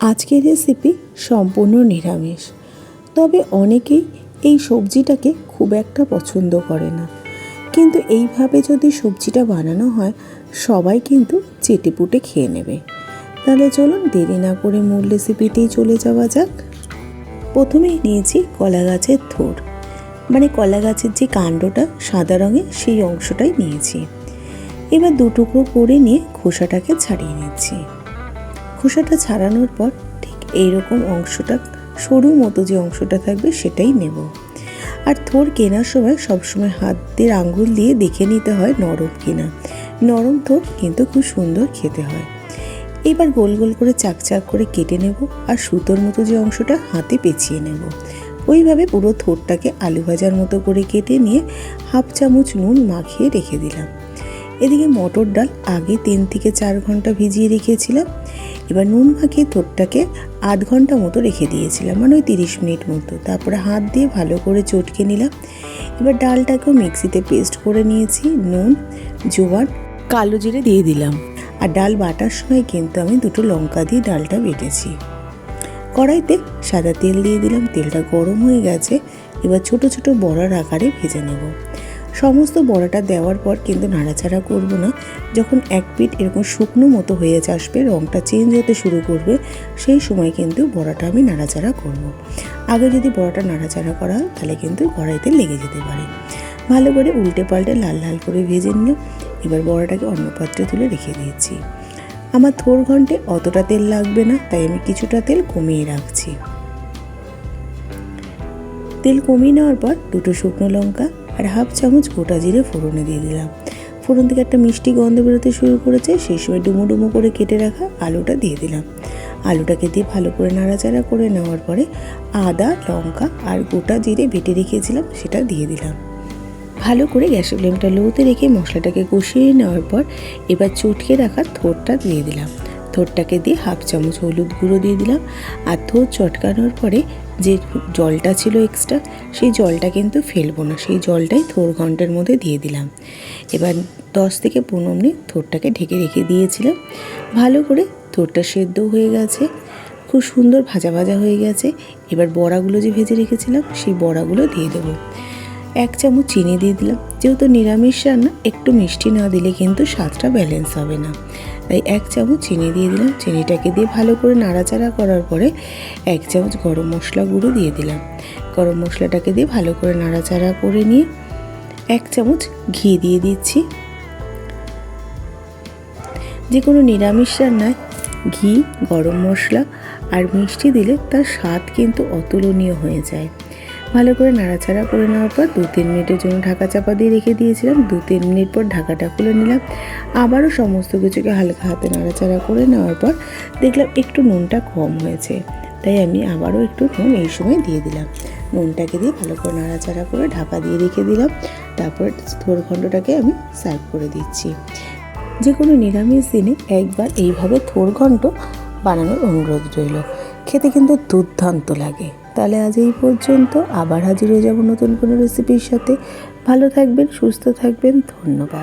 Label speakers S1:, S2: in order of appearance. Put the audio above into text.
S1: আজকের রেসিপি সম্পূর্ণ নিরামিষ। তবে অনেকেই এই সবজিটাকে খুব একটা পছন্দ করে না। কিন্তু এইভাবে যদি সবজিটা বানানো হয়, সবাই কিন্তু চেটেপুটে খেয়ে নেবে। তাহলে চলুন দেরি না করে মূল রেসিপিতেই চলে যাওয়া যাক। প্রথমেই নিয়েছি কলা গাছের থোর মানে কলা গাছের যে কাণ্ডটা, সাদা রঙের সেই অংশটাই নিয়েছি। এবার দু টুকরো করে নিয়ে খোসাটাকে ছাড়িয়ে নিচ্ছি। খোসাটা ছাড়ানোর পর ঠিক এইরকম অংশটা, সরু মতো যে অংশটা থাকবে সেটাই নেব। আর থোর কেনার সময় সবসময় হাত দিয়ে আঙ্গুল দিয়ে দেখে নিতে হয় নরম কিনা। নরম থোর কিন্তু খুব সুন্দর খেতে হয়। এবার গোল গোল করে চাক চাক করে কেটে নেব আর সুতোর মতো যে অংশটা হাতে পেঁচিয়ে নেব। ওইভাবে পুরো থোরটাকে আলু ভাজার মতো করে কেটে নিয়ে হাফ চামচ নুন মাখিয়ে রেখে দিলাম। এদিকে মটর ডাল আগে তিন থেকে চার ঘণ্টা ভিজিয়ে রেখেছিলাম। এবার নুন মাখিয়ে থোরটাকে আধ ঘণ্টা মতো রেখে দিয়েছিলাম মানে ওই তিরিশ মিনিট মতো। তারপরে হাত দিয়ে ভালো করে চটকে নিলাম। এবার ডালটাকেও মিক্সিতে পেস্ট করে নিয়েছি, নুন জোয়ান কালো জিরে দিয়ে দিলাম। আর ডাল বাটার সময় কিন্তু আমি দুটো লঙ্কা দিয়ে ডালটা বেটেছি। কড়াইতে সাদা তেল দিয়ে দিলাম, তেলটা গরম হয়ে গেছে। এবার ছোট ছোট বড়ার আকারে ভেজে নেব। সমস্ত বড়াটা দেওয়ার পর কিন্তু নাড়াচাড়া করব না। যখন এক পিঠ এরকম শুকনো মতো হয়ে আসবে রঙটা চেঞ্জ হতে শুরু করবে, সেই সময় কিন্তু বড়াটা আমি নাড়াচাড়া করব। আগে যদি বড়াটা নাড়াচাড়া করা হয়, তাহলে কিন্তু কড়াইতে লেগে যেতে পারে। ভালো করে উল্টে পাল্টে লাল লাল করে ভেজে নিল এবার বড়াটাকে অন্য পাত্রে তুলে রেখে দিয়েছি। আমার থোর ঘন্টে অতটা তেল লাগবে না, তাই আমি কিছুটা তেল কমিয়ে রাখছি। তেল কমিয়ে নেওয়ার পর দুটো শুকনো লঙ্কা আর হাফ চামচ গোটা জিরে ফোড়নে দিয়ে দিলাম। ফোড়ন থেকে একটা মিষ্টি গন্ধ বেরোতে শুরু করেছে, সেই সময় ডুমো ডুমো করে কেটে রাখা আলুটা দিয়ে দিলাম। আলুটাকে দিয়ে ভালো করে নাড়াচাড়া করে নেওয়ার পরে আদা, লঙ্কা আর গোটা জিরে বেটে রেখেছিলাম, সেটা দিয়ে দিলাম। ভালো করে গ্যাসের ফ্লেমটা লোতে রেখে মশলাটাকে কষিয়ে নেওয়ার পর এবার চটকে রাখা থোরটা দিয়ে দিলাম। থোরটাকে দিয়ে হাফ চামচ হলুদ গুঁড়ো দিয়ে দিলাম। আর থোর চটকানোর পরে যে জলটা ছিল এক্সট্রা সেই জলটা কিন্তু ফেলব না। সেই জলটাই থোর ঘণ্টার মধ্যে দিয়ে দিলাম। এবার দশ থেকে পনেরো মিনিট থোরটাকে ঢেকে রেখে দিয়েছিলাম। ভালো করে থোরটা সেদ্ধ হয়ে গেছে। খুব সুন্দর ভাজা ভাজা হয়ে গেছে। এবার বড়াগুলো যে ভেজে রেখেছিলাম, সেই বড়াগুলো দিয়ে দেবো। এক চামচ চিনি দিয়ে দিলাম। যেহেতু নিরামিষ রান্না, একটু মিষ্টি না দিলে কিন্তু স্বাদটা ব্যালেন্স হবে না। তাই এক চামচ চিনি দিয়ে দিলাম। চিনিটাকে দিয়ে ভালো করে নাড়াচাড়া করার পরে এক চামচ গরম মশলা গুঁড়ো দিয়ে দিলাম। গরম মশলাটাকে দিয়ে ভালো করে নাড়াচাড়া করে নিয়ে এক চামচ ঘি দিয়ে দিচ্ছি। যে কোনো নিরামিষ রান্নায় ঘি, গরম মশলা আর মিষ্টি দিলে তার স্বাদ কিন্তু অতুলনীয় হয়ে যায়। ভালো করে নাড়াচাড়া করে নেওয়ার পর দু তিন মিনিটের জন্য ঢাকা চাপা দিয়ে রেখে দিয়েছিলাম। দু তিন মিনিট পর ঢাকাটা খুলে নিলাম। আবারও সমস্ত কিছুকে হালকা হাতে নাড়াচাড়া করে নেওয়ার পর দেখলাম একটু নুনটা কম হয়েছে। তাই আমি আবারও একটু নুন এই সময় দিয়ে দিলাম। নুনটাকে দিয়ে ভালো করে নাড়াচাড়া করে ঢাকা দিয়ে রেখে দিলাম। তারপর থোরখণ্ডটাকে আমি সার্ভ করে দিচ্ছি। যে কোনো নিরামিষ দিনে একবার এইভাবে থোরঘণ্ট বানানোর অনুরোধ রইল। খেতে কিন্তু দুর্দান্ত লাগে। তাহলে আজ এই পর্যন্ত। আবার হাজির হয়ে যাব নতুন কোনো রেসিপির সাথে। ভালো থাকবেন, সুস্থ থাকবেন। ধন্যবাদ।